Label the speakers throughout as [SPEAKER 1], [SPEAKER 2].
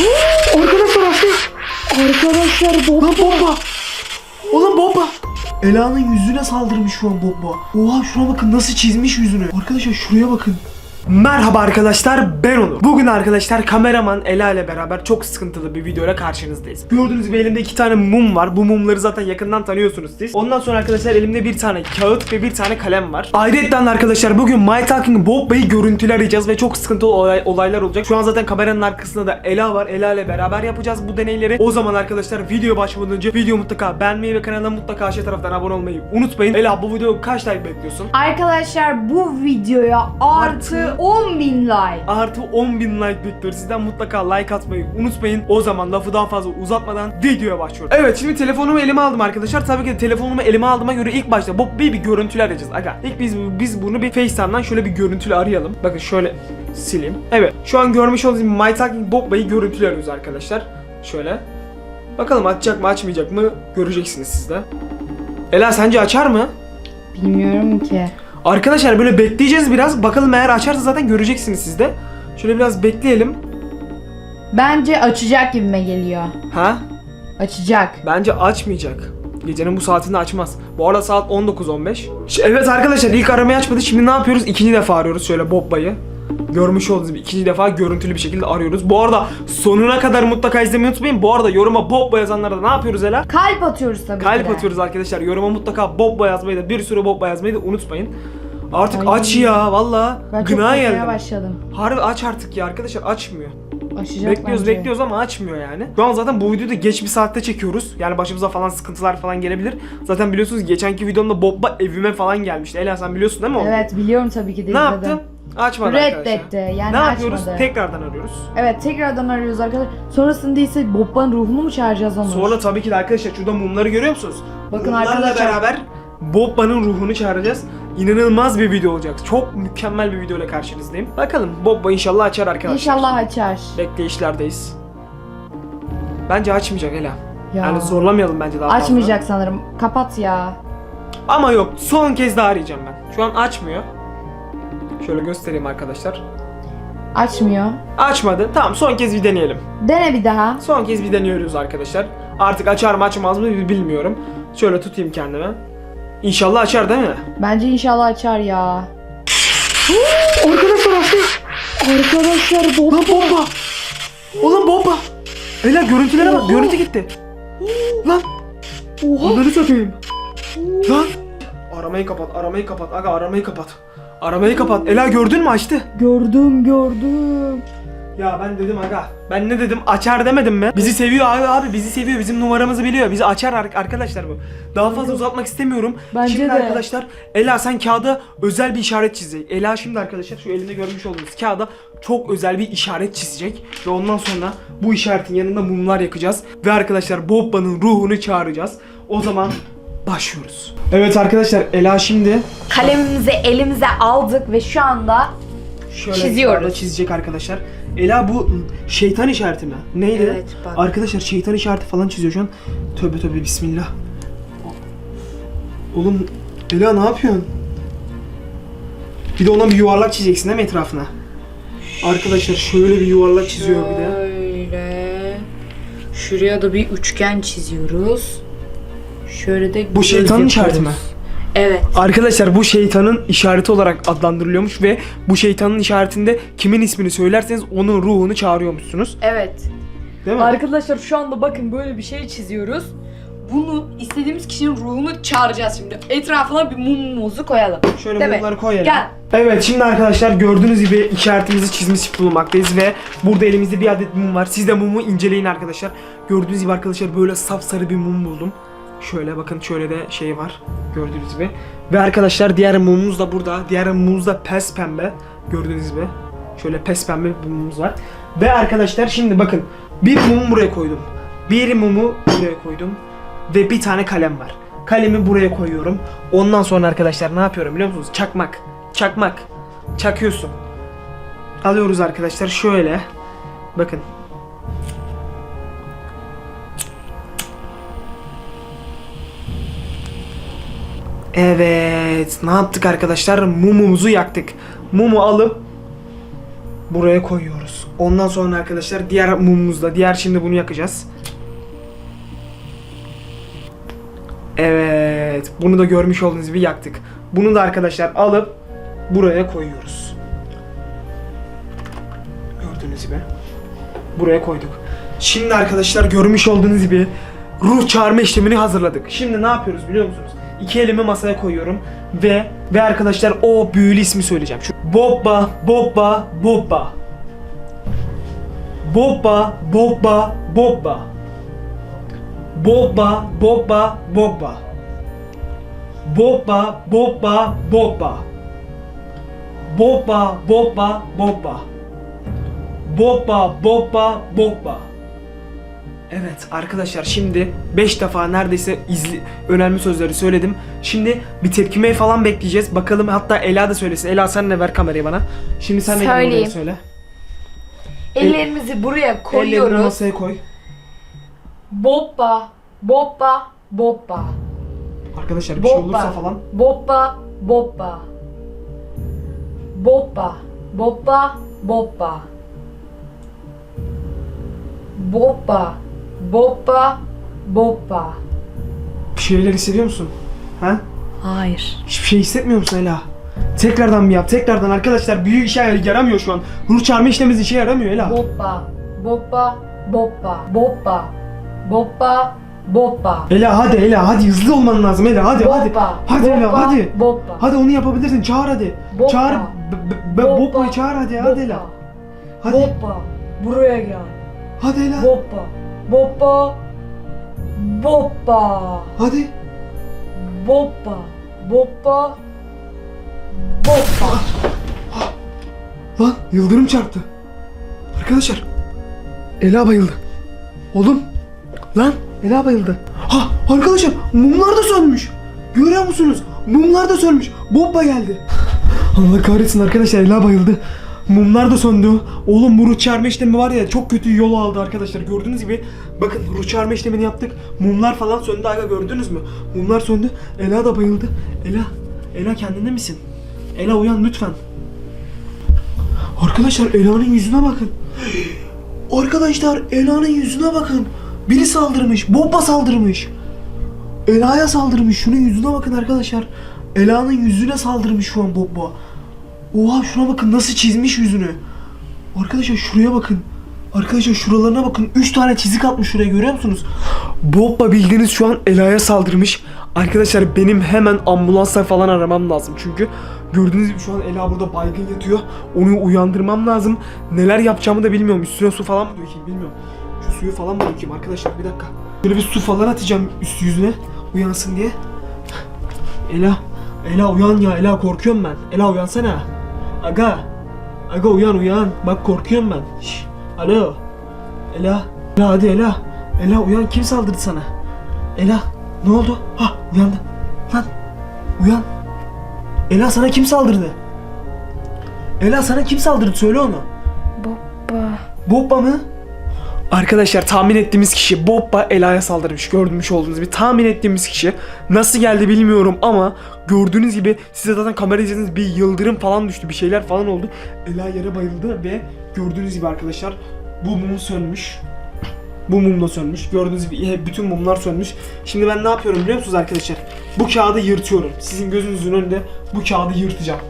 [SPEAKER 1] Arkadaşlar açtı. Arkadaşlar bomba. Lan bomba. Oğlum bomba. Ela'nın yüzüne saldırmış şu an bomba. Oha şuna bakın nasıl çizmiş yüzünü. Arkadaşlar şuraya bakın. Merhaba arkadaşlar ben Onur. Bugün arkadaşlar kameraman Ela ile beraber çok sıkıntılı bir videoyla karşınızdayız. Gördüğünüz gibi elimde iki tane mum var. Bu mumları zaten yakından tanıyorsunuz siz. Ondan sonra arkadaşlar elimde bir tane kağıt ve bir tane kalem var. Ayrıca arkadaşlar bugün My Talking Bob Bey'i görüntüler arayacağız ve çok sıkıntılı olay- olaylar olacak. Şu an zaten kameranın arkasında da Ela var. Ela ile beraber yapacağız bu deneyleri. O zaman arkadaşlar video başlamadan önce video mutlaka beğenmeyi ve kanala mutlaka aşağı taraftan abone olmayı unutmayın. Ela bu videoya kaç like bekliyorsun?
[SPEAKER 2] Arkadaşlar bu videoya artı 10.000 like.
[SPEAKER 1] Artı 10.000 like bekliyoruz. Sizden mutlaka like atmayı unutmayın. O zaman lafı daha fazla uzatmadan videoya başlıyoruz. Evet şimdi telefonumu elime aldım arkadaşlar. Tabii ki de telefonumu elime aldığıma göre ilk başta Bob Bey bir görüntülü arayacağız. Aga ilk biz biz bunu bir FaceTime'dan şöyle bir görüntülü arayalım. Bakın şöyle sileyim. Evet şu an görmüş olduğunuz gibi My Talking Bob Bey'i görüntülü arıyoruz arkadaşlar. Şöyle. Bakalım açacak mı açmayacak mı göreceksiniz siz de. Ela sence açar mı?
[SPEAKER 2] Bilmiyorum ki.
[SPEAKER 1] Arkadaşlar böyle bekleyeceğiz biraz. Bakalım eğer açarsa zaten göreceksiniz siz de. Şöyle biraz bekleyelim.
[SPEAKER 2] Bence açacak gibime geliyor.
[SPEAKER 1] Ha?
[SPEAKER 2] Açacak.
[SPEAKER 1] Bence açmayacak. Gecenin bu saatinde açmaz. Bu arada saat 19.15. Ş- Evet arkadaşlar ilk aramayı açmadı. Şimdi ne yapıyoruz? İkinci defa arıyoruz şöyle Bobba'yı. Görmüş olduğunuz gibi ikinci defa görüntülü bir şekilde arıyoruz. Bu arada sonuna kadar mutlaka izlemeyi unutmayın. Bu arada yoruma Bobba yazanlara da ne yapıyoruz Ela?
[SPEAKER 2] Kalp atıyoruz tabii ki
[SPEAKER 1] Kalp
[SPEAKER 2] de.
[SPEAKER 1] atıyoruz arkadaşlar. Yoruma mutlaka Bobba yazmayı da bir sürü Bobba yazmayı da unutmayın. Artık
[SPEAKER 2] Ay.
[SPEAKER 1] aç ya valla.
[SPEAKER 2] Ben
[SPEAKER 1] Gına geldim.
[SPEAKER 2] başladım.
[SPEAKER 1] Harbi aç artık ya arkadaşlar açmıyor.
[SPEAKER 2] Açacak
[SPEAKER 1] bekliyoruz
[SPEAKER 2] bence.
[SPEAKER 1] bekliyoruz ama açmıyor yani. Şu an zaten bu videoyu da geç bir saatte çekiyoruz. Yani başımıza falan sıkıntılar falan gelebilir. Zaten biliyorsunuz geçenki videomda Bobba evime falan gelmişti. Ela sen biliyorsun değil mi onu?
[SPEAKER 2] Evet biliyorum tabii ki de
[SPEAKER 1] Ne
[SPEAKER 2] izledim.
[SPEAKER 1] yaptı? Açmadı arkadaşlar.
[SPEAKER 2] Reddetti. Yani
[SPEAKER 1] ne yapıyoruz?
[SPEAKER 2] açmadı.
[SPEAKER 1] Tekrardan arıyoruz.
[SPEAKER 2] Evet tekrardan arıyoruz arkadaşlar. Sonrasında ise Bobba'nın ruhunu mu çağıracağız onu?
[SPEAKER 1] Sonra tabii ki de arkadaşlar şurada mumları görüyor musunuz?
[SPEAKER 2] Bakın
[SPEAKER 1] Mumlarla
[SPEAKER 2] arkadaşlar.
[SPEAKER 1] beraber Bobba'nın ruhunu çağıracağız. İnanılmaz bir video olacak. Çok mükemmel bir video ile karşınızdayım. Bakalım Bobba inşallah açar arkadaşlar.
[SPEAKER 2] İnşallah açar.
[SPEAKER 1] Bekleyişlerdeyiz. Bence açmayacak Ela.
[SPEAKER 2] Ya.
[SPEAKER 1] Yani zorlamayalım bence daha fazla.
[SPEAKER 2] Açmayacak sanırım. Kapat ya.
[SPEAKER 1] Ama yok son kez daha arayacağım ben. Şu an açmıyor. Şöyle göstereyim arkadaşlar.
[SPEAKER 2] Açmıyor.
[SPEAKER 1] Açmadı. Tamam son kez bir deneyelim.
[SPEAKER 2] Dene bir daha.
[SPEAKER 1] Son kez bir deniyoruz arkadaşlar. Artık açar mı açmaz mı bilmiyorum. Şöyle tutayım kendime. İnşallah açar değil mi?
[SPEAKER 2] Bence inşallah açar ya.
[SPEAKER 1] Arkadaşlar açtı.
[SPEAKER 2] Arkadaşlar bomba.
[SPEAKER 1] Lan bomba. Oğlum bomba. Ela görüntülere bak.
[SPEAKER 2] Oha.
[SPEAKER 1] Görüntü gitti. Lan.
[SPEAKER 2] Oha.
[SPEAKER 1] Onları satayım. Lan. Aramayı kapat. Aramayı kapat. Aga aramayı kapat. Aramayı kapat. Ela gördün mü açtı.
[SPEAKER 2] Gördüm gördüm.
[SPEAKER 1] Ya ben dedim aga. Ben ne dedim? Açar demedim mi? Bizi seviyor abi abi bizi seviyor. Bizim numaramızı biliyor. Bizi açar ar- arkadaşlar bu. Daha fazla uzatmak istemiyorum.
[SPEAKER 2] Bence
[SPEAKER 1] şimdi
[SPEAKER 2] de.
[SPEAKER 1] arkadaşlar Ela sen kağıda özel bir işaret çizecek. Ela şimdi arkadaşlar şu elinde görmüş olduğunuz kağıda çok özel bir işaret çizecek. Ve ondan sonra bu işaretin yanında mumlar yakacağız. Ve arkadaşlar Bobba'nın ruhunu çağıracağız. O zaman başlıyoruz. Evet arkadaşlar Ela şimdi
[SPEAKER 2] Kalemimizi elimize aldık ve şu anda
[SPEAKER 1] Şöyle
[SPEAKER 2] Çiziyoruz.
[SPEAKER 1] kağıda çizecek arkadaşlar. Ela bu şeytan işareti mi? Neydi?
[SPEAKER 2] Evet, bak.
[SPEAKER 1] Arkadaşlar şeytan işareti falan çiziyor şu an. Tövbe tövbe bismillah. Oğlum Ela ne yapıyorsun? Bir de ona bir yuvarlak çizeceksin değil mi etrafına? Arkadaşlar şöyle bir yuvarlak çiziyor bir de.
[SPEAKER 2] Şöyle. Şuraya da bir üçgen çiziyoruz. Şöyle de
[SPEAKER 1] Bu
[SPEAKER 2] göz
[SPEAKER 1] şeytanın işareti mi?
[SPEAKER 2] Evet.
[SPEAKER 1] Arkadaşlar bu şeytanın işareti olarak adlandırılıyormuş ve bu şeytanın işaretinde kimin ismini söylerseniz onun ruhunu çağırıyormuşsunuz.
[SPEAKER 2] Evet.
[SPEAKER 1] Değil mi?
[SPEAKER 2] Arkadaşlar şu anda bakın böyle bir şey çiziyoruz. Bunu istediğimiz kişinin ruhunu çağıracağız şimdi. Etrafına bir mumumuzu koyalım.
[SPEAKER 1] Şöyle
[SPEAKER 2] Değil mi?
[SPEAKER 1] mumları koyalım.
[SPEAKER 2] Gel.
[SPEAKER 1] Evet şimdi arkadaşlar gördüğünüz gibi işaretimizi çizmiş bulunmaktayız ve burada elimizde bir adet mum var. Siz de mumu inceleyin arkadaşlar. Gördüğünüz gibi arkadaşlar böyle sapsarı bir mum buldum. Şöyle bakın şöyle de şey var. Gördüğünüz gibi. Ve arkadaşlar diğer mumumuz da burada. Diğer mumumuz da pes pembe. Gördüğünüz gibi. Şöyle pes pembe bir mumumuz var. Ve arkadaşlar şimdi bakın. Bir mumu buraya koydum. Bir mumu buraya koydum. Ve bir tane kalem var. Kalemi buraya koyuyorum. Ondan sonra arkadaşlar ne yapıyorum biliyor musunuz? Çakmak. Çakmak. Çakıyorsun. Alıyoruz arkadaşlar şöyle. Bakın. Evet. Ne yaptık arkadaşlar? Mumumuzu yaktık. Mumu alıp buraya koyuyoruz. Ondan sonra arkadaşlar diğer mumumuzla, diğer şimdi bunu yakacağız. Evet, bunu da görmüş olduğunuz gibi yaktık. Bunu da arkadaşlar alıp buraya koyuyoruz. Gördüğünüz gibi. Buraya koyduk. Şimdi arkadaşlar görmüş olduğunuz gibi ruh çağırma işlemini hazırladık. Şimdi ne yapıyoruz biliyor musunuz? İki elimi masaya koyuyorum ve ve arkadaşlar o büyülü ismi söyleyeceğim. Şu Bobba, Bobba, Bobba. Bobba, Bobba, Bobba. Bobba, Bobba, Bobba. Bobba, Bobba, Bobba. Bobba, Bobba, Bobba. Bobba, Bobba, Bobba. Evet arkadaşlar şimdi 5 defa neredeyse izli, önemli sözleri söyledim. Şimdi bir tepkimeyi falan bekleyeceğiz. Bakalım hatta Ela da söylesin. Ela sen de ver kamerayı bana. Şimdi sen de gel buraya söyle.
[SPEAKER 2] Ellerimizi buraya
[SPEAKER 1] Ellerini
[SPEAKER 2] koyuyoruz.
[SPEAKER 1] masaya koy.
[SPEAKER 2] Boppa, boppa, boppa.
[SPEAKER 1] Arkadaşlar bir şey
[SPEAKER 2] Boppa.
[SPEAKER 1] olursa falan.
[SPEAKER 2] Boppa, boppa. Boppa, boppa, boppa. Boppa, boppa, boppa.
[SPEAKER 1] Bir şeyler hissediyor musun? Ha?
[SPEAKER 2] Hayır.
[SPEAKER 1] Hiçbir şey hissetmiyor musun Ela? Tekrardan bir yap. Tekrardan arkadaşlar büyü işe yaramıyor şu an. Ruh çağırma işlemimiz işe yaramıyor Ela.
[SPEAKER 2] Boppa, boppa, boppa, boppa. Boppa, boppa.
[SPEAKER 1] Ela hadi Ela hadi hızlı olman lazım Ela hadi hadi.
[SPEAKER 2] Boppa,
[SPEAKER 1] Hadi Ela
[SPEAKER 2] boppa,
[SPEAKER 1] hadi.
[SPEAKER 2] Boppa.
[SPEAKER 1] Hadi onu yapabilirsin. Çağır hadi.
[SPEAKER 2] Boppa.
[SPEAKER 1] Çağır. B- b- b-
[SPEAKER 2] Boppa.
[SPEAKER 1] Boppa'yı çağır hadi hadi Ela. Hadi.
[SPEAKER 2] Boppa. Buraya gel.
[SPEAKER 1] Hadi Ela.
[SPEAKER 2] Boppa. Boppa. Boppa.
[SPEAKER 1] Hadi.
[SPEAKER 2] Boppa. Boppa. Boppa.
[SPEAKER 1] Lan yıldırım çarptı. Arkadaşlar. Ela bayıldı. Oğlum. Lan Ela bayıldı. Ha arkadaşlar mumlar da sönmüş. Görüyor musunuz? Mumlar da sönmüş. Bomba geldi. Allah kahretsin arkadaşlar Ela bayıldı. Mumlar da söndü. Oğlum bu ruh çağırma işlemi var ya çok kötü yol aldı arkadaşlar. Gördüğünüz gibi bakın ruh çağırma işlemini yaptık. Mumlar falan söndü aga gördünüz mü? Mumlar söndü. Ela da bayıldı. Ela, Ela kendinde misin? Ela uyan lütfen. Arkadaşlar Ela'nın yüzüne bakın. Arkadaşlar Ela'nın yüzüne bakın. Biri saldırmış. Bomba saldırmış. Ela'ya saldırmış. Şunun yüzüne bakın arkadaşlar. Ela'nın yüzüne saldırmış şu an bomba. Oha şuna bakın nasıl çizmiş yüzünü. Arkadaşlar şuraya bakın. Arkadaşlar şuralarına bakın. 3 tane çizik atmış şuraya görüyor musunuz? Bobba bildiğiniz şu an Ela'ya saldırmış. Arkadaşlar benim hemen ambulansla falan aramam lazım. Çünkü gördüğünüz gibi şu an Ela burada baygın yatıyor. Onu uyandırmam lazım. Neler yapacağımı da bilmiyorum. Üstüne su falan mı dökeyim bilmiyorum. Şu suyu falan mı dökeyim arkadaşlar bir dakika. Böyle bir su falan atacağım üst yüzüne. Uyansın diye. Ela. Ela uyan ya. Ela korkuyorum ben. Ela uyansana. Aga. Aga uyan uyan. Bak korkuyorum ben. Şş. Alo. Ela. Ela hadi Ela. Ela uyan kim saldırdı sana? Ela ne oldu? Ha uyandı. Lan uyan. Ela sana kim saldırdı? Ela sana kim saldırdı söyle onu.
[SPEAKER 2] Boppa.
[SPEAKER 1] Bobba mı? Arkadaşlar tahmin ettiğimiz kişi Bobba Ela'ya saldırmış. Gördüğünüz olduğunuz gibi tahmin ettiğimiz kişi. Nasıl geldi bilmiyorum ama gördüğünüz gibi size zaten kamera izlediğiniz bir yıldırım falan düştü. Bir şeyler falan oldu. Ela yere bayıldı ve gördüğünüz gibi arkadaşlar bu mum sönmüş. Bu mum da sönmüş. Gördüğünüz gibi bütün mumlar sönmüş. Şimdi ben ne yapıyorum biliyor musunuz arkadaşlar? Bu kağıdı yırtıyorum. Sizin gözünüzün önünde bu kağıdı yırtacağım.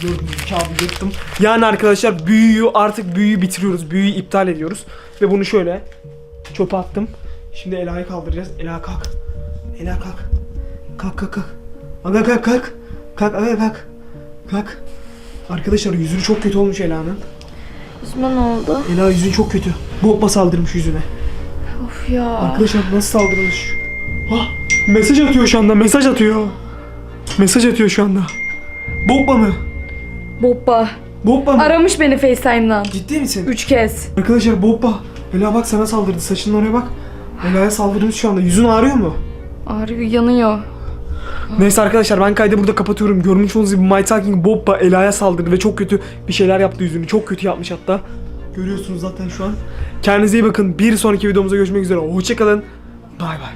[SPEAKER 1] Gördüğünüz kağıdı yırttım. Yani arkadaşlar büyüyü artık büyüyü bitiriyoruz. Büyüyü iptal ediyoruz. Ve bunu şöyle çöpe attım. Şimdi Ela'yı kaldıracağız. Ela kalk. Ela kalk. Kalk kalk kalk. Aga kalk kalk. Kalk aga kalk. Kalk. Arkadaşlar yüzünü çok kötü olmuş Ela'nın.
[SPEAKER 2] Yüzüme ne oldu?
[SPEAKER 1] Ela yüzün çok kötü. Bomba saldırmış yüzüne.
[SPEAKER 2] Of ya.
[SPEAKER 1] Arkadaşlar nasıl saldırmış? Ah, mesaj atıyor şu anda. Mesaj atıyor. Mesaj atıyor şu anda. Bomba mı?
[SPEAKER 2] Boppa.
[SPEAKER 1] Bomba mı?
[SPEAKER 2] Aramış beni FaceTime'dan.
[SPEAKER 1] Ciddi misin?
[SPEAKER 2] Üç kez.
[SPEAKER 1] Arkadaşlar Bobba. Ela bak sana saldırdı. Saçının oraya bak. Ela'ya saldırmış şu anda. Yüzün ağrıyor mu?
[SPEAKER 2] Ağrıyor, yanıyor.
[SPEAKER 1] Neyse arkadaşlar ben kaydı burada kapatıyorum. Görmüş olduğunuz gibi My Talking Bobba Ela'ya saldırdı ve çok kötü bir şeyler yaptı yüzünü. Çok kötü yapmış hatta. Görüyorsunuz zaten şu an. Kendinize iyi bakın. Bir sonraki videomuzda görüşmek üzere. Hoşçakalın. Bay bay.